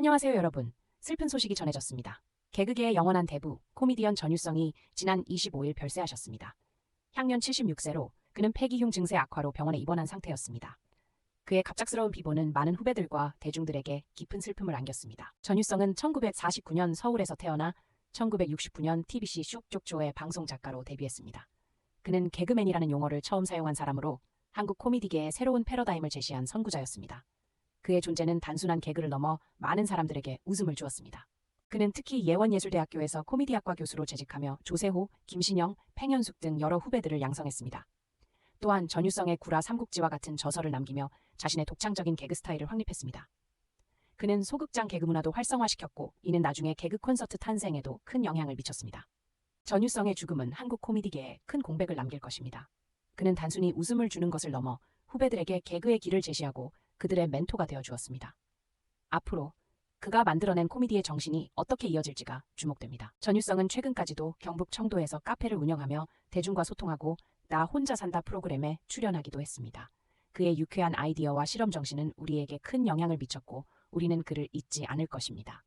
안녕하세요 여러분. 슬픈 소식이 전해졌습니다. 개그계의 영원한 대부, 코미디언 전유성이 지난 25일 별세하셨습니다. 향년 76세로 그는 폐기흉 증세 악화로 병원에 입원한 상태였습니다. 그의 갑작스러운 비보는 많은 후배들과 대중들에게 깊은 슬픔을 안겼습니다. 전유성은 1949년 서울에서 태어나 1969년 TBC 슉쪽조의 방송 작가로 데뷔했습니다. 그는 개그맨이라는 용어를 처음 사용한 사람으로 한국 코미디계의 새로운 패러다임을 제시한 선구자였습니다. 그의 존재는 단순한 개그를 넘어 많은 사람들에게 웃음을 주었습니다. 그는 특히 예원예술대학교에서 코미디학과 교수로 재직하며 조세호, 김신영, 팽현숙 등 여러 후배들을 양성했습니다. 또한 전유성의 구라 삼국지와 같은 저서를 남기며 자신의 독창적인 개그 스타일을 확립했습니다. 그는 소극장 개그 문화도 활성화시켰고 이는 나중에 개그 콘서트 탄생에도 큰 영향을 미쳤습니다. 전유성의 죽음은 한국 코미디계에 큰 공백을 남길 것입니다. 그는 단순히 웃음을 주는 것을 넘어 후배들에게 개그의 길을 제시하고 그들의 멘토가 되어 주었습니다. 앞으로 그가 만들어낸 코미디의 정신이 어떻게 이어질지가 주목됩니다. 전유성은 최근까지도 경북 청도에서 카페를 운영하며 대중과 소통하고 나 혼자 산다 프로그램에 출연하기도 했습니다. 그의 유쾌한 아이디어와 실험 정신은 우리에게 큰 영향을 미쳤고 우리는 그를 잊지 않을 것입니다.